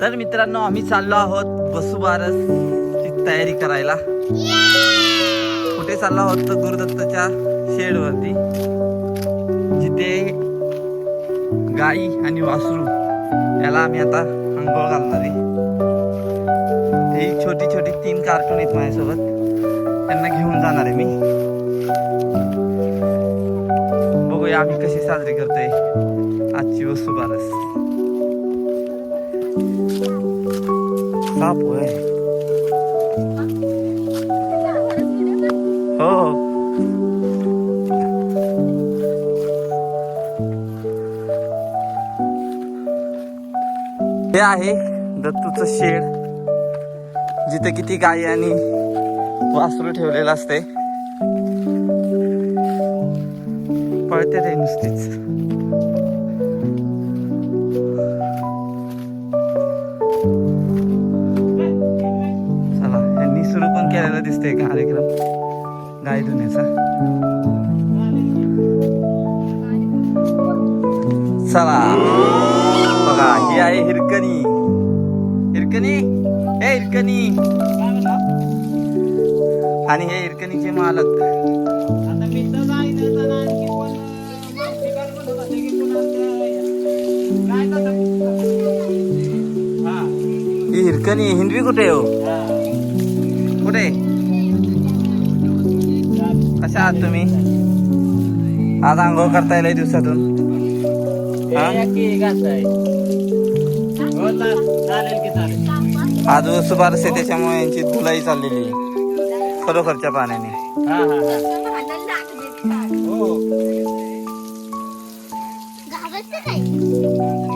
तर मित्रांनो आम्ही चाललो आहोत वसुबारस तयारी करायला. कुठे चाललो आहोत तर गुरुदत्तच्या शेडवरती. जिथे गाई आणि वासरू याला आम्ही आता अंघोळ घालणार आहे. ही छोटी छोटी तीन कार्टून आहेत माझ्यासोबत. त्यांना घेऊन जाणार आहे मी. बघूया आम्ही कशी साजरी करतोय आजची वसुबारस साप होय हो. हे आहे दत्तूचं शेड जिथे किती गाई आणि वासरू ठेवलेलं असते. पळते ते नुसतीच. पण दिसतंय कार्यक्रम? गाय धुण्याचा. चला. बघा ही आहे हिरकणी. हिरकणी? हे हिरकणी. आणि हे हिरकणीचे मालक. ही हिरकणी तर कुठे हो? कुठे? कशा आहात तुम्ही. आज आंघोळ करता येईल दिवसातून. आज वसुबारस आहे त्याच्यामुळे यांची धुलाई चाललेली आहे. खरोखरच्या पाण्याने.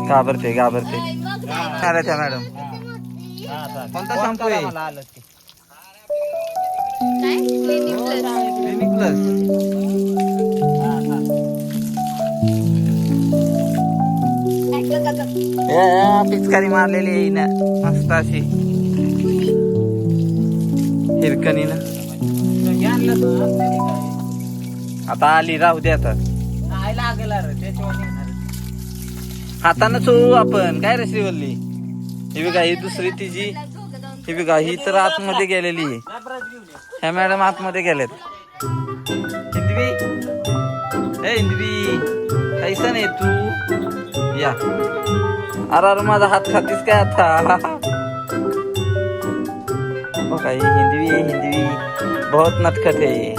घाबरते घाबरते. काय त्या मॅडम. कोणता शॅम्पू आहे? मला आलंच प्लस पिचकारी मारलेली आहे ना मस्त अशी. हिरकणी ना आता आली राहू दे आता. हातानं चोळू आपण. काय रे श्रीवल्ली? ही बघा ही दुसरी तिची. ही बघा ही तर आतमध्ये गेलेली आहे. ह्या मॅडम आतमध्ये गेल्यात ए हिंदवी कैसा नाही तू? या. अरे अरे माझा हात खातीस काय आता? हो बघा हिंदवी आहे हिंदवी बहुत नटखट आहे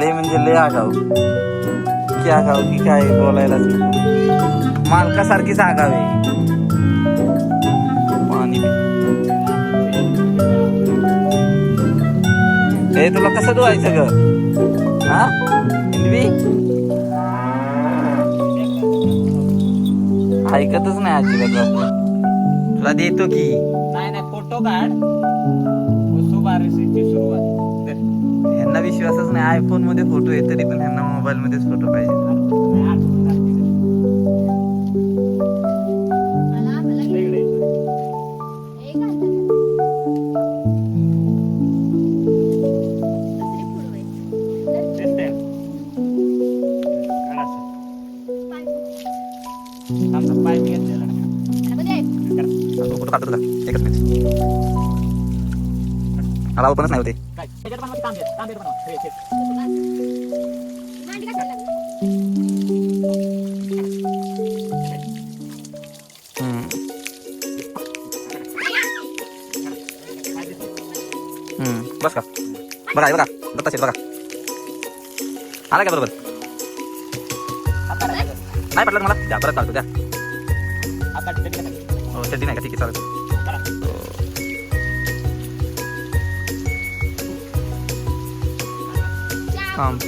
लय म्हणजे लय आगाव. की आगाव की काय बोलायला मालकासारखीच आगाव आहे. पाणी हे तुला कसं धुवायचं ग? हा? हिंदवी ऐकतच नाही अजिबात तुला देतो की. नाही नाही फोटो काढ. सुरुवात. ह्यांना विश्वासच नाही आयफोनमध्ये फोटो आहे तरी पण ह्यांना मोबाईल मध्येच फोटो पाहिजे. फोटो काढतो तुला एकच मिनिट मला ओपनच नाही होते हम्म. हम्म, बस का बघा हे बघा दत्ता शेठ बघा आला का बरोबर नाही पडलं का मला द्या परत काढतो द्या हो चड्डी नाही का ठीक आहे चालेल थांब.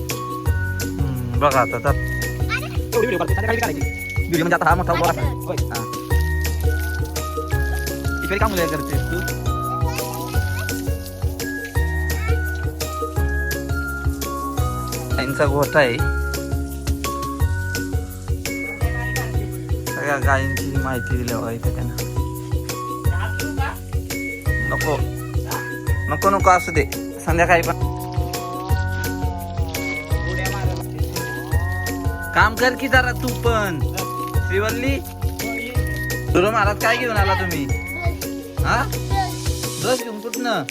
हम्म, बघा आता तर व्हिडिओ म्हणजे आता हा मोठा उभा राहता. हा. इकडे का मुलं करतेस तू गायींचा गोठा आहे. सगळ्या गायींची माहिती दिली बघा इथे त्यांना. नको. नको नको असू दे. संध्याकाळी पण. काम कर की जरा तू पण. श्रीवल्ली गुरु महाराज काय घेऊन आला तुम्ही? हा? बस घेऊन कुठनं?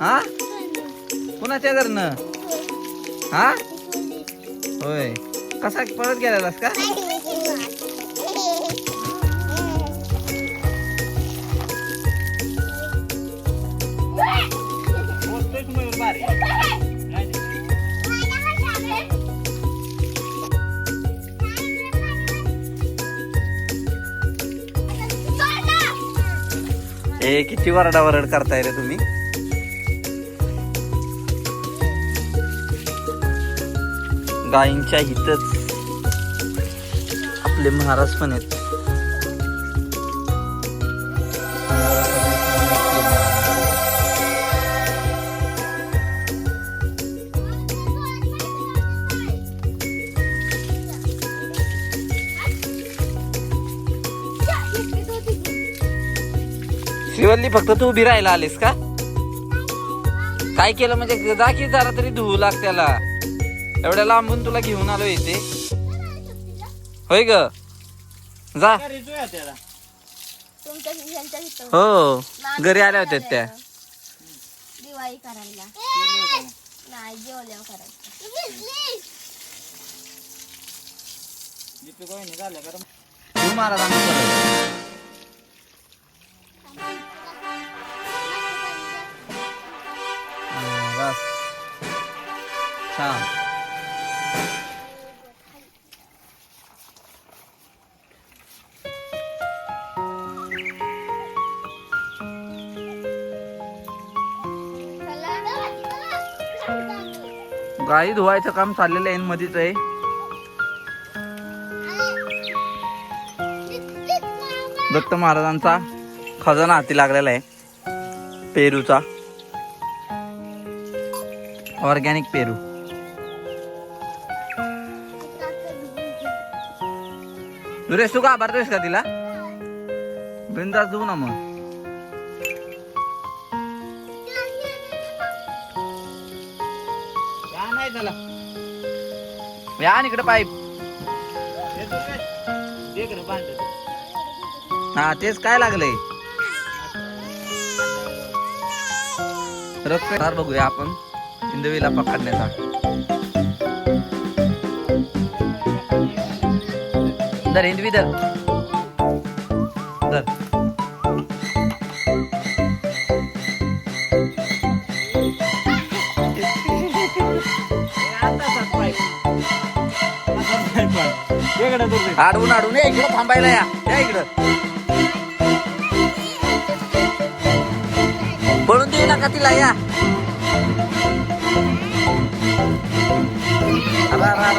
हा? कुणाच्या घरनं? हा? होय. कसा परत गेलेलास का? ए किती वरडा वरड करताय रे तुम्ही? गायींच्या हितच आपले महाराज पण आहेत. शिवल्ली फक्त तू उभी राहायला आलीस का? काय केलं म्हणजे? जा की जरा तरी धुवू लाग त्याला. एवढ्या लांबून तुला घेऊन आलो इथे. होय ग? जा. हो घरी आल्या होत्या त्या. दिवाळी करायला नाही जेवल्यावर करायचं तू महाराज गाई धुवायचं काम चाललेलं आहे मध्येच आहे. दत्त महाराजांचा खजाना हाती लागलेला आहे पेरूचा. ऑर्गॅनिक पेरू. दुरेश तू का भरतोयस का तिला? बिंदास देऊ ना मग. त्याला या इकडे पाईप हा तेच काय लागलंय? रथ बघूया आपण इंदवीला पकडण्याचा. दर हिंदवी दर आहे. दे इकडे या इकडं थांबायला या. या इकडं. पळून देऊ नका तिला या. अरा, अरा,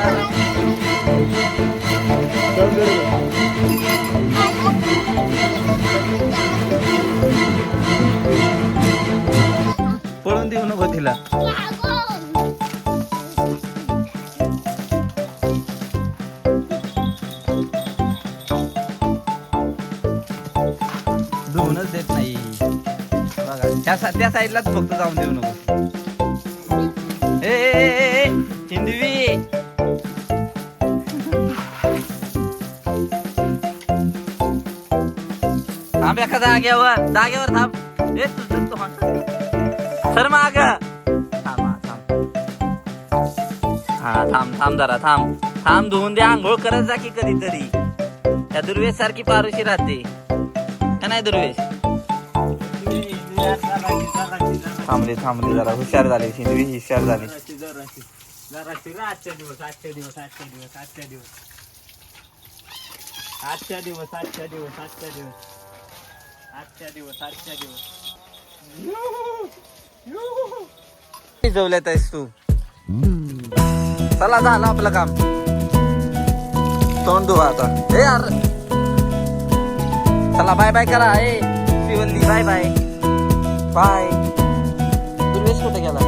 धुवूनच देत नाही. बघा त्या सा- त्या साईडलाच फक्त जाऊन देऊ नको. ए, हिंदवी थांब एका जागेवर जागेवर थांब. ए तू सर माग. थांब हा, थांब. हा थांब थांब जरा थांब. थांब धुवून द्या आंघोळ करत जा की कधीतरी. त्या दुर्वेश सारखी पारुशी राहते. का नाही दुर्वेश थांबले थांबले जरा हुशार झाले हिंदवी हुशार झाली. आजच्या दिवस आजच्या दिवस आजच्या दिवस आजच्या दिवस आजच्या दिवस आजच्या दिवस आजच्या दिवस आजच्या दिवस आजच्या दिवस भिजवल्यात आहेस तू. चला झालं आपलं काम. तोंड धुवा आता. ए यार. चला बाय बाय करा. ए Shivalli bye bye bye Durvesh कुठे गेला